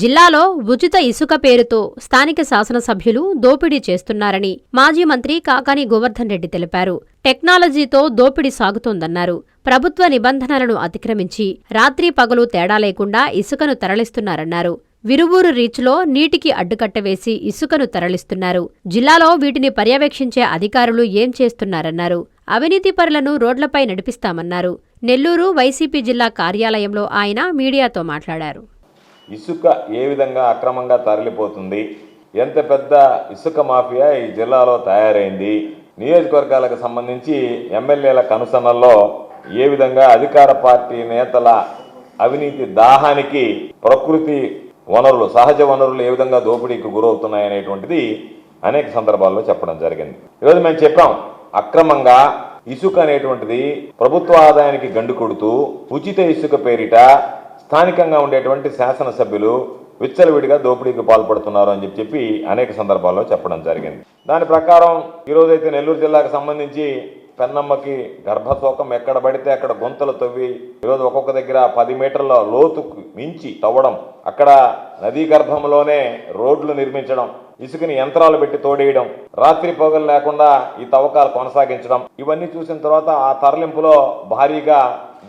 జిల్లాలో ఉచిత ఇసుక పేరుతో స్థానిక శాసనసభ్యులు దోపిడీ చేస్తున్నారని మాజీ మంత్రి కాకాని గోవర్ధన్ రెడ్డి తెలిపారు. టెక్నాలజీతో దోపిడీ సాగుతోందన్నారు. ప్రభుత్వ నిబంధనలను అతిక్రమించి రాత్రి పగలు తేడా లేకుండా ఇసుకను తరలిస్తున్నారన్నారు. విరువూరు రీచ్లో నీటికి అడ్డుకట్ట వేసి ఇసుకను తరలిస్తున్నారు. జిల్లాలో వీటిని పర్యవేక్షించే అధికారులు ఏం చేస్తున్నారన్నారు. అవినీతి పరులను రోడ్లపై నడిపిస్తామన్నారు. నెల్లూరు వైసీపీ జిల్లా కార్యాలయంలో ఆయన మీడియాతో మాట్లాడారు. ఇసుక ఏ విధంగా అక్రమంగా తరలిపోతుంది? ఎంత పెద్ద ఇసుక మాఫియా ఈ జిల్లాలో తయారైంది? నియోజకవర్గాలకు సంబంధించి ఎమ్మెల్యేల కనుసన్నల్లో ఏ విధంగా అధికార పార్టీ నేతల అవినీతి దాహానికి ప్రకృతి వనరులు సహజ వనరులు ఏ విధంగా దోపిడీకి గురవుతున్నాయనేటువంటిది అనేక సందర్భాల్లో చెప్పడం జరిగింది. ఈరోజు మేము చెప్పాం అక్రమంగా ఇసుక అనేటువంటిది ప్రభుత్వ ఆదాయానికి గండు కొడుతూ ఉచిత ఇసుక పేరిట స్థానికంగా ఉండేటువంటి శాసనసభ్యులు విచ్చలవిడిగా దోపిడీకి పాల్పడుతున్నారు అని చెప్పి అనేక సందర్భాల్లో చెప్పడం జరిగింది. దాని ప్రకారం ఈరోజైతే నెల్లూరు జిల్లాకు సంబంధించి పెన్నమ్మకి గర్భశోకం ఎక్కడ పడితే అక్కడ గుంతలు తవ్వి ఈరోజు ఒక్కొక్క దగ్గర పది మీటర్ల లోతుకు మించి తవ్వడం అక్కడ నదీ గర్భంలోనే రోడ్లు నిర్మించడం ఇసుకని యంత్రాలు పెట్టి తోడేయడం రాత్రి పొగలు లేకుండా ఈ తవ్వకాలు కొనసాగించడం ఇవన్నీ చూసిన తర్వాత ఆ తరలింపులో భారీగా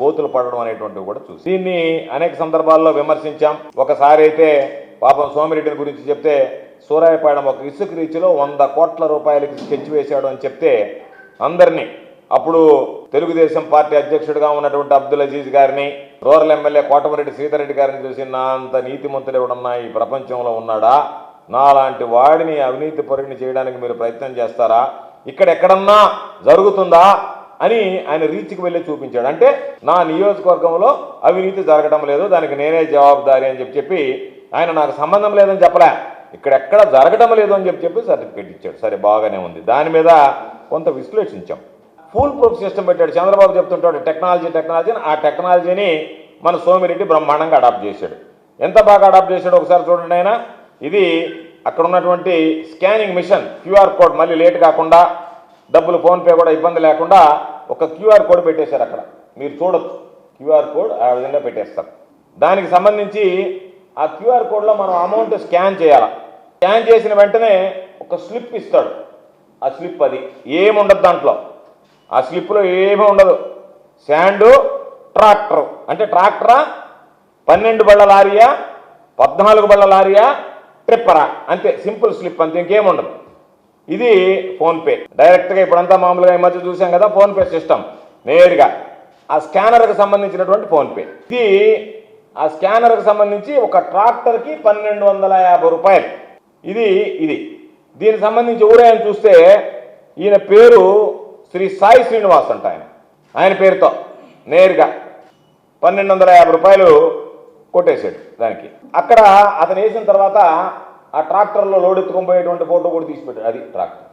గోతులు పడడం అనేటువంటివి కూడా చూసి దీన్ని అనేక సందర్భాల్లో విమర్శించాం. ఒకసారి అయితే పాపం సోమిరెడ్డిని గురించి చెప్తే సూరాయపాడం ఒక ఇసుక రీతిలో వంద కోట్ల రూపాయలకి స్కెచ్ వేశాడు అని చెప్తే అందరినీ అప్పుడు తెలుగుదేశం పార్టీ అధ్యక్షుడిగా ఉన్నటువంటి అబ్దుల్ అజీజ్ గారిని రూరల్ ఎమ్మెల్యే కోటమరెడ్డి సీతారెడ్డి గారిని చూసి నా అంత నీతిమంతుడు ఎవడన్నా ఈ ప్రపంచంలో ఉన్నాడా? నాలాంటి వాడిని అవినీతి పరుడిని చేయడానికి మీరు ప్రయత్నం చేస్తారా? ఇక్కడ ఎక్కడన్నా జరుగుతుందా? అని ఆయన రీచ్కి వెళ్ళి చూపించాడు. అంటే నా నియోజకవర్గంలో అవినీతి జరగడం లేదు దానికి నేనే జవాబుదారి అని చెప్పి చెప్పి ఆయన నాకు సంబంధం లేదని చెప్పలే. ఇక్కడ ఎక్కడ జరగడం లేదు అని చెప్పి చెప్పి సర్టిఫికేట్ ఇచ్చాడు. సరే బాగానే ఉంది. దాని మీద కొంత విశ్లేషించాం. ఫుల్ ప్రూఫ్ సిస్టమ్ పెట్టాడు. చంద్రబాబు చెప్తుంటాడు టెక్నాలజీ టెక్నాలజీ అని ఆ టెక్నాలజీని మన సోమిరెడ్డి బ్రహ్మాండంగా అడాప్ట్ చేశాడు. ఎంత బాగా అడాప్ట్ చేశాడు ఒకసారి చూడండి ఆయన. ఇది అక్కడ ఉన్నటువంటి స్కానింగ్ మిషన్ క్యూఆర్ కోడ్ మళ్ళీ లేట్ కాకుండా డబ్బులు ఫోన్పే కూడా ఇబ్బంది లేకుండా ఒక క్యూఆర్ కోడ్ పెట్టేశారు అక్కడ. మీరు చూడొచ్చు. క్యూఆర్ కోడ్ ఆ విధంగా పెట్టేస్తారు. దానికి సంబంధించి ఆ క్యూఆర్ కోడ్లో మనం అమౌంట్ స్కాన్ చేయాలి? స్కాన్ చేసిన వెంటనే ఒక స్లిప్ ఇస్తాడు. ఆ స్లిప్ అది. ఏముండదు దాంట్లో. ఆ స్లిప్లో ఏమీ ఉండదు. Sand tractor. అంటే ట్రాక్టరా? పన్నెండు బళ్ళ లారీయా? పద్నాలుగు బళ్ళ లారీయా? ట్రిప్పరా? అంతే సింపుల్ స్లిప్ అంతే ఇంకేముండదు ఇది ఫోన్పే డైరెక్ట్గా ఇప్పుడంతా మామూలుగా ఈ మధ్య చూసాం కదా ఫోన్పే సిస్టమ్. నేరుగా. ఆ స్కానర్కి సంబంధించినటువంటి ఫోన్పే ఇది ఆ స్కానర్కి సంబంధించి ఒక ట్రాక్టర్కి పన్నెండు వందల యాభై రూపాయలు. ఇది ఇది. దీనికి సంబంధించి ఊరాయన చూస్తే ఈయన పేరు శ్రీ సాయి శ్రీనివాస్ అంట ఆయన. ఆయన పేరుతో నేరుగా పన్నెండు వందల యాభై రూపాయలు కొట్టేశాడు దానికి. అక్కడ అతను వేసిన తర్వాత ఆ ట్రాక్టర్లో లోడ్ ఎత్తుకొని పోయేటువంటి ఫోటో కూడా తీసిపెట్టాడు. అది ట్రాక్టర్.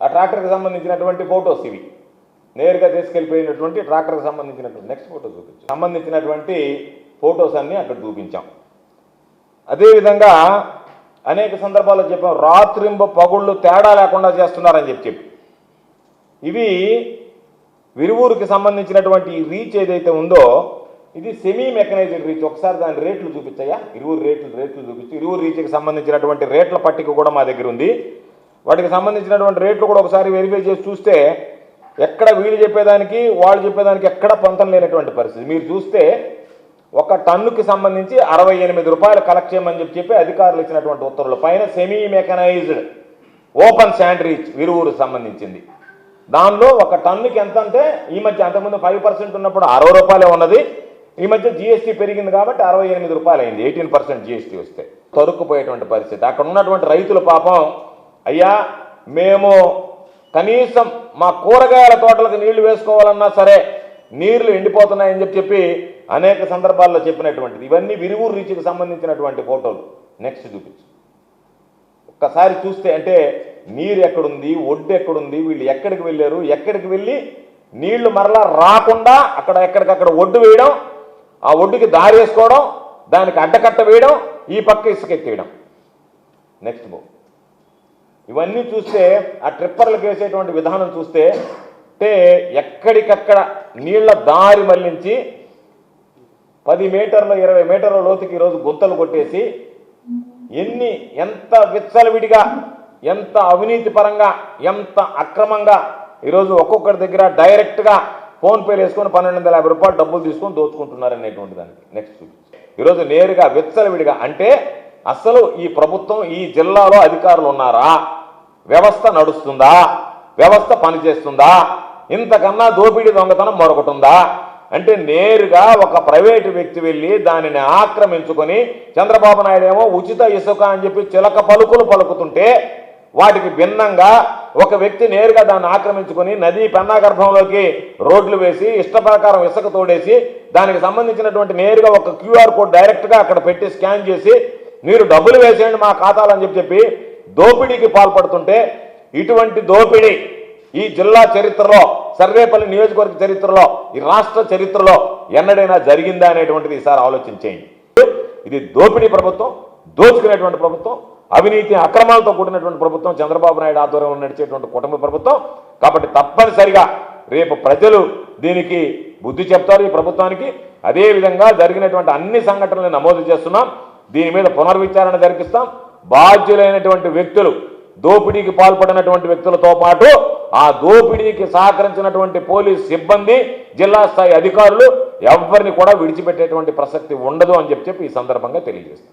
ఆ ట్రాక్టర్కి సంబంధించినటువంటి ఫోటోస్ ఇవి. నేరుగా తీసుకెళ్ళిపోయినటువంటి ట్రాక్టర్కి సంబంధించినటువంటి నెక్స్ట్ ఫోటో చూపించాం. సంబంధించినటువంటి ఫోటోస్ అన్నీ అక్కడ చూపించాం. అదేవిధంగా అనేక సందర్భాల్లో చెప్పాం రాత్రింబ పగుళ్ళు తేడా లేకుండా చేస్తున్నారని చెప్పి చెప్పి. ఇవి విరువూరుకి సంబంధించినటువంటి రీచ్ ఏదైతే ఉందో ఇది సెమీ మెకనైజ్డ్ రీచ్ ఒకసారి దాని రేట్లు చూపించాయా ఇరువురు రేట్లు రేట్లు చూపించి ఇరువురు రీచ్కి సంబంధించినటువంటి రేట్ల పట్టిక కూడా మా దగ్గర ఉంది. వాటికి సంబంధించినటువంటి రేట్లు కూడా ఒకసారి వెరిఫై చేసి చూస్తే ఎక్కడ వీళ్ళు చెప్పేదానికి వాళ్ళు చెప్పేదానికి ఎక్కడ పొంతం లేనటువంటి పరిస్థితి. మీరు చూస్తే ఒక టన్నుకి సంబంధించి అరవై ఎనిమిది రూపాయలు కలెక్ట్ చేయమని చెప్పి చెప్పి అధికారులు ఇచ్చినటువంటి ఉత్తర్వులు. పైన semi mechanized open sand reach Viruvuru సంబంధించింది. దానిలో ఒక టన్నుకి ఎంత అంటే ఈ మధ్య అంతకుముందు ఫైవ్ పర్సెంట్ ఉన్నప్పుడు అరవై రూపాయలే ఉన్నది. ఈ మధ్య జీఎస్టీ పెరిగింది కాబట్టి అరవై ఎనిమిది రూపాయలు అయింది ఎయిటీన్ పర్సెంట్ జిఎస్టీ వస్తే తరుక్కుపోయేటువంటి పరిస్థితి. అక్కడ ఉన్నటువంటి రైతుల పాపం అయ్యా మేము కనీసం మా కూరగాయల తోటలకు నీళ్ళు వేసుకోవాలన్నా సరే నీళ్ళు ఎండిపోతున్నాయని చెప్పి చెప్పి అనేక సందర్భాల్లో చెప్పినటువంటిది. ఇవన్నీ విరువురు రీచ్కి సంబంధించినటువంటి ఫోటోలు. నెక్స్ట్ చూపించు. ఒక్కసారి చూస్తే అంటే నీరు ఎక్కడుంది ఒడ్డు ఎక్కడుంది వీళ్ళు ఎక్కడికి వెళ్ళారు ఎక్కడికి వెళ్ళి నీళ్ళు మరలా రాకుండా అక్కడ ఎక్కడికక్కడ ఒడ్డు వేయడం ఆ ఒడ్డుకి దారి వేసుకోవడం దానికి అడ్డకట్ట వేయడం ఈ పక్క ఇసుకెత్తేయడం నెక్స్ట్ బో ఇవన్నీ చూస్తే ఆ ట్రిప్పర్లకు వేసేటువంటి విధానం చూస్తే అంటే ఎక్కడికక్కడ నీళ్ళ దారి మళ్ళించి పది మీటర్ల ఇరవై మీటర్ల లోతుకి ఈరోజు గుంతలు కొట్టేసి ఎన్ని ఎంత విచ్చలవిడిగా ఎంత అవినీతి పరంగా ఎంత అక్రమంగా ఈరోజు ఒక్కొక్కరి దగ్గర డైరెక్ట్గా ఫోన్పేలు వేసుకొని పన్నెండు వందల యాభై రూపాయలు డబ్బులు తీసుకొని దోచుకుంటున్నారు అనేటువంటి దానికి. నెక్స్ట్ ఈరోజు నేరుగా విచ్చలవిడిగా అంటే అసలు ఈ ప్రభుత్వం ఈ జిల్లాలో అధికారులు ఉన్నారా? వ్యవస్థ నడుస్తుందా? వ్యవస్థ పనిచేస్తుందా? ఇంతకన్నా దోపిడీ దొంగతనం మరొకటి ఉందా? అంటే నేరుగా ఒక ప్రైవేటు వ్యక్తి వెళ్ళి దానిని ఆక్రమించుకొని చంద్రబాబు నాయుడు ఏమో ఉచిత ఇసుక అని చెప్పి చిలక పలుకులు పలుకుతుంటే వాటికి భిన్నంగా ఒక వ్యక్తి నేరుగా దాన్ని ఆక్రమించుకొని నదీ పెన్నాగర్భంలోకి రోడ్లు వేసి ఇష్ట ప్రకారం ఇసుక తోడేసి దానికి సంబంధించినటువంటి నేరుగా ఒక క్యూఆర్ కోడ్ డైరెక్ట్గా అక్కడ పెట్టి స్కాన్ చేసి మీరు డబ్బులు వేసేయండి మా ఖాతాలు అని చెప్పి చెప్పి దోపిడీకి పాల్పడుతుంటే ఇటువంటి దోపిడీ ఈ జిల్లా చరిత్రలో సర్వేపల్లి నియోజకవర్గ చరిత్రలో ఈ రాష్ట్ర చరిత్రలో ఎన్నడైనా జరిగిందా అనేటువంటిది ఈసారి ఆలోచించేయండి ఇది దోపిడీ ప్రభుత్వం దోచుకునేటువంటి ప్రభుత్వం అవినీతి అక్రమాలతో కూడినటువంటి ప్రభుత్వం చంద్రబాబు నాయుడు ఆధ్వర్యంలో నడిచేటువంటి కుటుంబ ప్రభుత్వం. కాబట్టి తప్పనిసరిగా రేపు ప్రజలు దీనికి బుద్ధి చెప్తారు ఈ ప్రభుత్వానికి. అదేవిధంగా జరిగినటువంటి అన్ని సంఘటనలు నమోదు చేస్తున్నాం. దీని మీద పునర్విచారణ జరిపిస్తాం. బాధ్యులైనటువంటి వ్యక్తులు దోపిడీకి పాల్పడినటువంటి వ్యక్తులతో పాటు ఆ దోపిడీకి సహకరించినటువంటి పోలీస్ సిబ్బంది జిల్లా స్థాయి అధికారులు ఎవరిని కూడా విడిచిపెట్టేటువంటి ప్రసక్తి ఉండదు అని చెప్పి ఈ సందర్భంగా తెలియజేస్తాం.